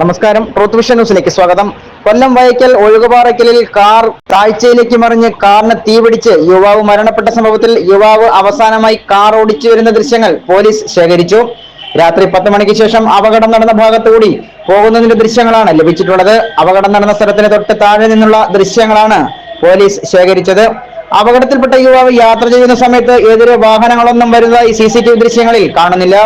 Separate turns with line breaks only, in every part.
നമസ്കാരം. Truth vision ന്യൂസിലേക്ക് സ്വാഗതം. കൊല്ലം വയക്കൽ ഒഴുകുപാറയ്ക്കലിൽ കാർ താഴ്ചയിലേക്ക് മറിഞ്ഞ് കാറിന് തീപിടിച്ച് യുവാവ് മരണപ്പെട്ട സംഭവത്തിൽ യുവാവ് അവസാനമായി കാർ ഓടിച്ചു വരുന്ന ദൃശ്യങ്ങൾ പോലീസ് ശേഖരിച്ചു. രാത്രി പത്ത് മണിക്ക് ശേഷം അപകടം നടന്ന ഭാഗത്തുകൂടി പോകുന്നതിന്റെ ദൃശ്യങ്ങളാണ് ലഭിച്ചിട്ടുള്ളത്. അപകടം നടന്ന സ്ഥലത്തിന് തൊട്ട് താഴെ നിന്നുള്ള ദൃശ്യങ്ങളാണ് പോലീസ് ശേഖരിച്ചത്. അപകടത്തിൽപ്പെട്ട യുവാവ് യാത്ര ചെയ്യുന്ന സമയത്ത് എതിരെ വാഹനങ്ങളൊന്നും വരുന്നതായി സി ദൃശ്യങ്ങളിൽ കാണുന്നില്ല.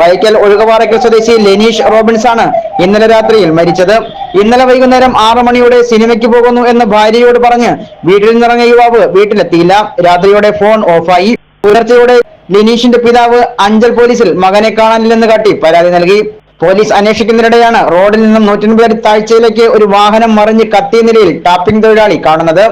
വൈക്കൽ ഒഴുകവാറയ്ക്കൽ സ്വദേശി ലെനീഷ് റോബിൻസ് ആണ് ഇന്നലെ രാത്രിയിൽ മരിച്ചത്. ഇന്നലെ വൈകുന്നേരം ആറു മണിയോടെ സിനിമയ്ക്ക് പോകുന്നു എന്ന് ഭാര്യയോട് പറഞ്ഞ് വീട്ടിൽ നിന്നിറങ്ങിയ യുവാവ് വീട്ടിലെത്തിയില്ല. രാത്രിയോടെ ഫോൺ ഓഫായി. പുലർച്ചയോടെ ലിനീഷിന്റെ പിതാവ് അഞ്ചൽ പോലീസിൽ മകനെ കാണാനില്ലെന്ന് കാട്ടി പരാതി നൽകി. പോലീസ് അന്വേഷിക്കുന്നതിനിടെയാണ് റോഡിൽ നിന്നും നൂറ്റൻപത് താഴ്ചയിലേക്ക് ഒരു വാഹനം മറിഞ്ഞ് കത്തിയ നിലയിൽ ടാപ്പിംഗ് തൊഴിലാളി കാണുന്നത്.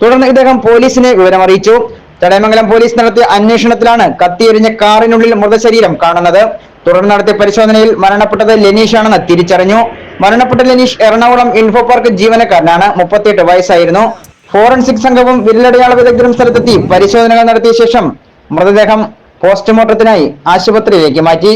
തുടർന്ന് ഇദ്ദേഹം പോലീസിനെ വിവരമറിയിച്ചു. തടയമംഗലം പോലീസ് നടത്തിയ അന്വേഷണത്തിലാണ് കത്തിയെറിഞ്ഞ കാറിനുള്ളിൽ മൃതശരീരം കാണുന്നത്. തുടർന്ന് നടത്തിയ പരിശോധനയിൽ മരണപ്പെട്ടത് ലെനീഷാണെന്ന് തിരിച്ചറിഞ്ഞു. മരണപ്പെട്ട ലെനീഷ് എറണാകുളം ഇൻഫോ പാർക്ക് ജീവനക്കാരനാണ്. മുപ്പത്തിയെട്ട് വയസ്സായിരുന്നു. ഫോറൻസിക് സംഘവും വിരലടയാള വിദഗ്ധരും സ്ഥലത്തെത്തി പരിശോധനകൾ നടത്തിയ ശേഷം മൃതദേഹം പോസ്റ്റ്മോർട്ടത്തിനായി ആശുപത്രിയിലേക്ക് മാറ്റി.